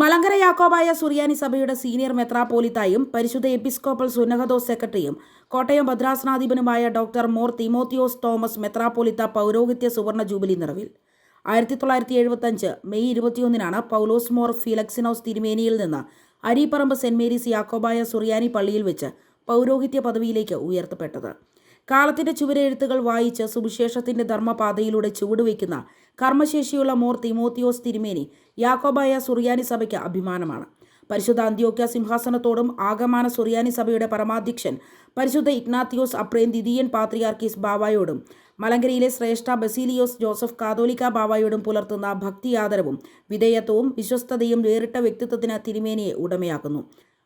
മലങ്കര യാക്കോബായ സുറിയാനി സഭയുടെ സീനിയർ മെത്രാപ്പോലിത്തായും പരിശുദ്ധ എപ്പിസ്കോപ്പൽ സുന്നഹദോസ് സെക്രട്ടറിയും കോട്ടയം ഭദ്രാസനാധിപനുമായ ഡോക്ടർ മോർ തിമോത്തിയോസ് തോമസ് മെത്രാപ്പോലിത്ത പൗരോഹിത്യ സുവർണ ജൂബിലി നിറവിൽ. ആയിരത്തി തൊള്ളായിരത്തി എഴുപത്തഞ്ച് മെയ് ഇരുപത്തിയൊന്നിനാണ് പൗലോസ് മോർ ഫിലക്സിനോസ് തിരുമേനിയിൽ നിന്ന് അരീപ്പറമ്പ് സെന്റ് മേരീസ് യാക്കോബായ സുറിയാനി പള്ളിയിൽ വെച്ച് പൗരോഹിത്യ പദവിയിലേക്ക് ഉയർത്തപ്പെട്ടത്. കാലത്തിന്റെ ചുവരെഴുത്തുകൾ വായിച്ച് സുവിശേഷത്തിന്റെ ധർമ്മപാതയിലൂടെ ചുവടുവയ്ക്കുന്ന കർമ്മശേഷിയുള്ള മോർ തിമോത്തിയോസ് തിരുമേനി യാക്കോബായ സുറിയാനി സഭയ്ക്ക് അഭിമാനമാണ്. പരിശുദ്ധ അന്ത്യോക്യ സിംഹാസനത്തോടും ആഗമാന സുറിയാനി സഭയുടെ പരമാധ്യക്ഷൻ പരിശുദ്ധ ഇഗ്നാത്തിയോസ് അപ്രേം ദിദിയൻ പാത്രിയാർക്കീസ് ബാവായോടും മലങ്കരയിലെ ശ്രേഷ്ഠ ബസീലിയോസ് ജോസഫ് കാതോലിക്ക ബാവായോടും പുലർത്തുന്ന ഭക്തിയാദരവും വിധേയത്വവും വിശ്വസ്തതയും വേറിട്ട വ്യക്തിത്വത്തിന് തിരുമേനിയെ ഉടമയാക്കുന്നു.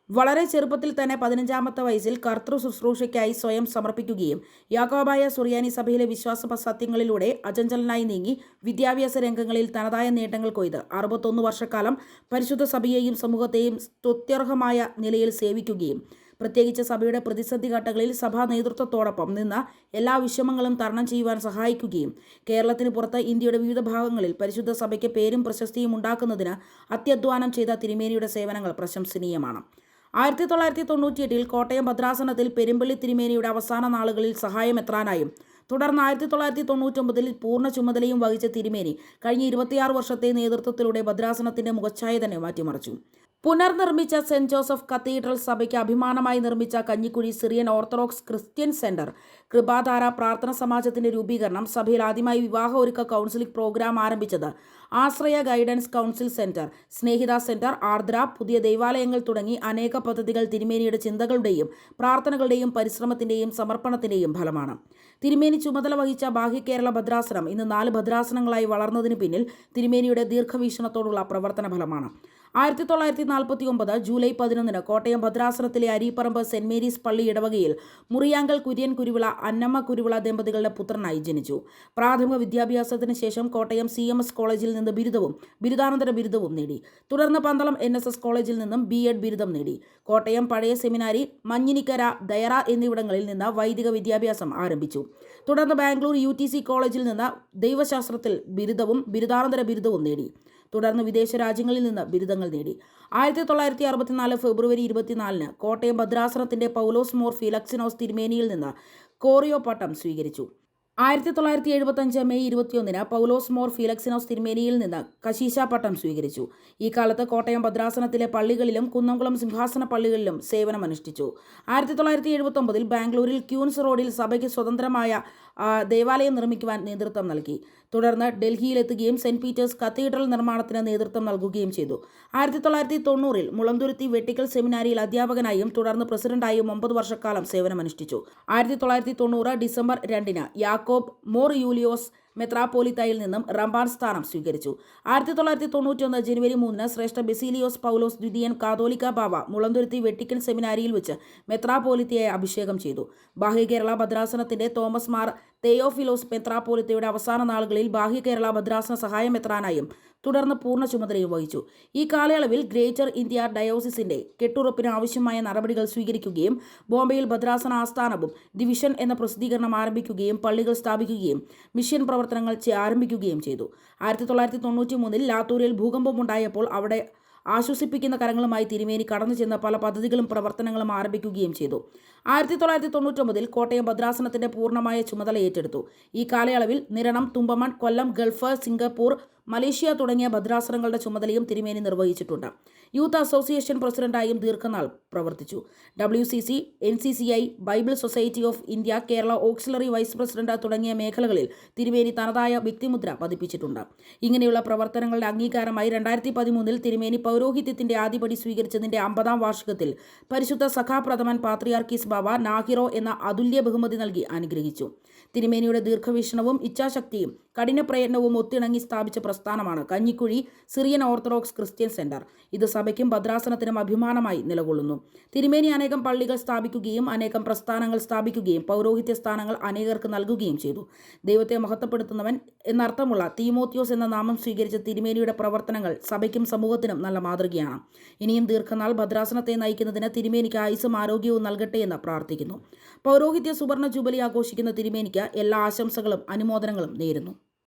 വളരെ ചെറുപ്പത്തിൽ തന്നെ പതിനഞ്ചാമത്തെ വയസ്സിൽ കർത്തൃ ശുശ്രൂഷയ്ക്കായി സ്വയം സമർപ്പിക്കുകയും യാക്കോബായ സുറിയാനി സഭയിലെ വിശ്വാസ സത്യങ്ങളിലൂടെ അചഞ്ചലനായി നീങ്ങി വിദ്യാഭ്യാസ രംഗങ്ങളിൽ തനതായ നേട്ടങ്ങൾ കൊയ്ത് അറുപത്തൊന്ന് വർഷക്കാലം പരിശുദ്ധ സഭയെയും സമൂഹത്തെയും സ്തുത്യർഹമായ നിലയിൽ സേവിക്കുകയും പ്രത്യേകിച്ച് സഭയുടെ പ്രതിസന്ധി ഘട്ടങ്ങളിൽ സഭാ നേതൃത്വത്തോടൊപ്പം നിന്ന് എല്ലാ വിഷമങ്ങളും തരണം ചെയ്യുവാൻ സഹായിക്കുകയും കേരളത്തിന് പുറത്ത് ഇന്ത്യയുടെ വിവിധ ഭാഗങ്ങളിൽ പരിശുദ്ധ സഭയ്ക്ക് പേരും പ്രശസ്തിയും ഉണ്ടാക്കുന്നതിന് അത്യധ്വാനം ചെയ്ത തിരുമേനിയുടെ സേവനങ്ങൾ പ്രശംസനീയമാണ്. ആയിരത്തി തൊള്ളായിരത്തി തൊണ്ണൂറ്റിയെട്ടിൽ കോട്ടയം ഭദ്രാസനത്തിൽ പെരുമ്പള്ളി തിരുമേനിയുടെ അവസാന നാളുകളിൽ സഹായമെത്രാനായും തുടർന്ന് ആയിരത്തി തൊള്ളായിരത്തി തൊണ്ണൂറ്റൊമ്പതിൽ പൂർണ ചുമതലയും വഹിച്ച തിരുമേനി കഴിഞ്ഞ ഇരുപത്തിയാറ് വർഷത്തെ നേതൃത്വത്തിലൂടെ ഭദ്രാസനത്തിന്റെ മുഖച്ഛായ തന്നെ മാറ്റിമറിച്ചു. പുനർനിർമ്മിച്ച സെന്റ് ജോസഫ് കത്തീഡ്രൽ സഭയ്ക്ക് അഭിമാനമായി നിർമ്മിച്ച Kanjikuzhy Syrian Orthodox Christian centre. കൃപാധാര പ്രാർത്ഥന സമാജത്തിന്റെ രൂപീകരണം സഭയിൽ ആദ്യമായി വിവാഹ ഒരുക്ക കൗൺസിലിംഗ് പ്രോഗ്രാം ആരംഭിച്ചത് Ashraya guidance council centre. Snehitha centre Ardra പുതിയ ദൈവാലയങ്ങൾ തുടങ്ങി അനേക പദ്ധതികൾ തിരുമേനിയുടെ ചിന്തകളുടെയും പ്രാർത്ഥനകളുടെയും പരിശ്രമത്തിന്റെയും സമർപ്പണത്തിന്റെയും ഫലമാണ്. തിരുമേനി ചുമതല വഹിച്ച ബാഹ്യ കേരള ഭദ്രാസനം ഇന്ന് നാല് ഭദ്രാസനങ്ങളായി വളർന്നതിന് പിന്നിൽ തിരുമേനിയുടെ ദീർഘവീക്ഷണത്തോടുള്ള പ്രവർത്തന ഫലമാണ്. ആയിരത്തി തൊള്ളായിരത്തി നാൽപ്പത്തി ഒമ്പത് ജൂലൈ പതിനൊന്നിന് കോട്ടയം ഭദ്രാസനത്തിലെ അരീപ്പറമ്പ് സെന്റ് മേരീസ് പള്ളി ഇടവകയിൽ മുറിയാങ്കൽ കുര്യൻ കുരുവിള അന്നമ്മ കുരുവിള ദമ്പതികളുടെ പുത്രനായി ജനിച്ചു. പ്രാഥമിക വിദ്യാഭ്യാസത്തിന് ശേഷം കോട്ടയം സി എം എസ് കോളേജിൽ നിന്ന് ബിരുദവും ബിരുദാനന്തര ബിരുദവും നേടി. തുടർന്ന് പന്തളം എൻ എസ് എസ് കോളേജിൽ നിന്നും ബി എഡ് ബിരുദം നേടി. കോട്ടയം പഴയ സെമിനാരി മഞ്ഞിനിക്കര ദയറ എന്നിവിടങ്ങളിൽ നിന്ന് വൈദിക വിദ്യാഭ്യാസം ആരംഭിച്ചു. തുടർന്ന് ബാംഗ്ലൂർ യു കോളേജിൽ നിന്ന് ദൈവശാസ്ത്രത്തിൽ ബിരുദവും ബിരുദാനന്തര ബിരുദവും നേടി. തുടർന്ന് വിദേശ രാജ്യങ്ങളിൽ നിന്ന് ബിരുദങ്ങൾ നേടി. ആയിരത്തി തൊള്ളായിരത്തി അറുപത്തിനാല് ഫെബ്രുവരി ഇരുപത്തിനാലിന് കോട്ടയം ഭദ്രാസനത്തിന്റെ പൗലോസ് മോർ ഫിലക്സിനോസ് തിരുമേനിയിൽ നിന്ന് കോറിയോ പട്ടം സ്വീകരിച്ചു. ആയിരത്തി തൊള്ളായിരത്തി എഴുപത്തഞ്ച് മെയ് ഇരുപത്തിയൊന്നിന് പൗലോസ് മോർ ഫിലക്സിനോസ് തിരുമേനിയിൽ നിന്ന് കശീശ പട്ടം സ്വീകരിച്ചു. ഈ കാലത്ത് കോട്ടയം ഭദ്രാസനത്തിലെ പള്ളികളിലും കുന്നംകുളം സിംഹാസന പള്ളികളിലും സേവനമനുഷ്ഠിച്ചു ആയിരത്തി തൊള്ളായിരത്തി എഴുപത്തൊമ്പതിൽ ബാംഗ്ലൂരിൽ ക്യൂൻസ് റോഡിൽ സഭയ്ക്ക് സ്വതന്ത്രമായ ദേവാലയം നിർമ്മിക്കുവാൻ നേതൃത്വം നൽകി. തുടർന്ന് ഡൽഹിയിലെത്തുകയും സെന്റ് പീറ്റേഴ്സ് കത്തീഡ്രൽ നിർമ്മാണത്തിന് നേതൃത്വം നൽകുകയും ചെയ്തു. ആയിരത്തി തൊള്ളായിരത്തി തൊണ്ണൂറിൽ മുളന്തുരുത്തി വെട്ടിക്കൽ സെമിനാരിയിൽ അധ്യാപകനായും തുടർന്ന് പ്രസിഡന്റായും ഒമ്പത് വർഷക്കാലം സേവനമനുഷ്ഠിച്ചു. ആയിരത്തി തൊള്ളായിരത്തി തൊണ്ണൂറ് ഡിസംബർ രണ്ടിന് യാക്കോബ് മോർ യൂലിയോസ് മെത്രാപ്പോലിത്തയിൽ നിന്നും റംബാൻ സ്ഥാനം സ്വീകരിച്ചു. ആയിരത്തി തൊള്ളായിരത്തി തൊണ്ണൂറ്റൊന്ന് ജനുവരി മൂന്നിന് ശ്രേഷ്ഠ ബെസീലിയോസ് പൗലോസ് ദ്വിതീയൻ കാതോലിക്ക ബാവ മുളന്തുരുത്തി വെട്ടിക്കൽ സെമിനാരിയിൽ വെച്ച് മെത്രാപ്പോലിത്തയെ അഭിഷേകം ചെയ്തു. ബാഹ്യ കേരള ഭദ്രാസനത്തിന്റെ തോമസ് മാർ തേയോഫിലോസ് മെത്രാപ്പോലിത്തയുടെ അവസാന നാളുകളിൽ ബാഹ്യ കേരള ഭദ്രാസന സഹായമെത്രാനായും തുടർന്ന് പൂർണ ചുമതലയും വഹിച്ചു. ഈ കാലയളവിൽ ഗ്രേറ്റർ ഇന്ത്യ ഡയോസിസിന്റെ കെട്ടുറപ്പിന് ആവശ്യമായ നടപടികൾ സ്വീകരിക്കുകയും ബോംബെയിൽ ഭദ്രാസന ആസ്ഥാനവും ഡിവിഷൻ എന്ന പ്രസിദ്ധീകരണം ആരംഭിക്കുകയും പള്ളികൾ സ്ഥാപിക്കുകയും മിഷൻ പ്രവർത്തനങ്ങൾ ആരംഭിക്കുകയും ചെയ്തു. ആയിരത്തി തൊള്ളായിരത്തി തൊണ്ണൂറ്റി മൂന്നിൽ ലാത്തൂരിൽ ഭൂകമ്പമുണ്ടായപ്പോൾ അവിടെ ആശ്വസിപ്പിക്കുന്ന കരങ്ങളുമായി തിരുമേനി കടന്നു ചെന്ന പല പദ്ധതികളും പ്രവർത്തനങ്ങളും ആരംഭിക്കുകയും ചെയ്തു. ആയിരത്തി തൊള്ളായിരത്തി തൊണ്ണൂറ്റൊമ്പതിൽ കോട്ടയം ഭദ്രാസനത്തിന്റെ പൂർണമായ ചുമതല ഏറ്റെടുത്തു. ഈ കാലയളവിൽ Niranam Thumpamon Kollam Gulf Singapore Malaysia തുടങ്ങിയ ഭദ്രാസനങ്ങളുടെ ചുമതലയും തിരുമേനി നിർവഹിച്ചിട്ടുണ്ട്. യൂത്ത് അസോസിയേഷൻ പ്രസിഡന്റായും ദീർഘനാൾ പ്രവർത്തിച്ചു. W C C N C C I Bible society of India Kerala auxiliary vice president തുടങ്ങിയ മേഖലകളിൽ തിരുമേനി തനതായ വ്യക്തിമുദ്ര പതിപ്പിച്ചിട്ടുണ്ട്. ഇങ്ങനെയുള്ള പ്രവർത്തനങ്ങളുടെ അംഗീകാരമായി രണ്ടായിരത്തി പതിമൂന്നിൽ തിരുമേനി പൗരോഹിത്യത്തിന്റെ ആദ്യപടി സ്വീകരിച്ചതിന്റെ അമ്പതാം വാർഷികത്തിൽ പരിശുദ്ധ സഖാപ്രഥമൻ പാത്രിയാർക്കീസ് ബാബ നാഹിറോ എന്ന അതുല്യ ബഹുമതി നൽകി അനുഗ്രഹിച്ചു. തിരുമേനിയുടെ ദീർഘവീക്ഷണവും ഇച്ഛാശക്തിയും കഠിന പ്രയത്നവും ഒത്തിണങ്ങി സ്ഥാപിച്ച പ്രസ്ഥാനമാണ് Kanjikuzhy Syrian Orthodox Christian centre. ഇത് സഭയ്ക്കും ഭദ്രാസനത്തിനും അഭിമാനമായി നിലകൊള്ളുന്നു. തിരുമേനി അനേകം പള്ളികൾ സ്ഥാപിക്കുകയും അനേകം പ്രസ്ഥാനങ്ങൾ സ്ഥാപിക്കുകയും പൗരോഹിത്യ സ്ഥാനങ്ങൾ അനേകർക്ക് നൽകുകയും ചെയ്തു. ദൈവത്തെ മഹത്വപ്പെടുത്തുന്നവൻ എന്നർത്ഥമുള്ള തീമോത്യോസ് എന്ന നാമം സ്വീകരിച്ച തിരുമേനിയുടെ പ്രവർത്തനങ്ങൾ സഭയ്ക്കും സമൂഹത്തിനും നല്ല മാതൃകയാണ്. ഇനിയും ദീർഘനാൾ ഭദ്രാസനത്തെ നയിക്കുന്നതിന് തിരുമേനിക്ക് ആയുസും ആരോഗ്യവും നൽകട്ടെ എന്ന് പ്രാർത്ഥിക്കുന്നു. പൗരോഹിത്യ സുവർണ ജൂബിലി ആഘോഷിക്കുന്ന തിരുമേനിക്ക് എല്ലാ ആശംസകളും അനുമോദനങ്ങളും നേരുന്നു.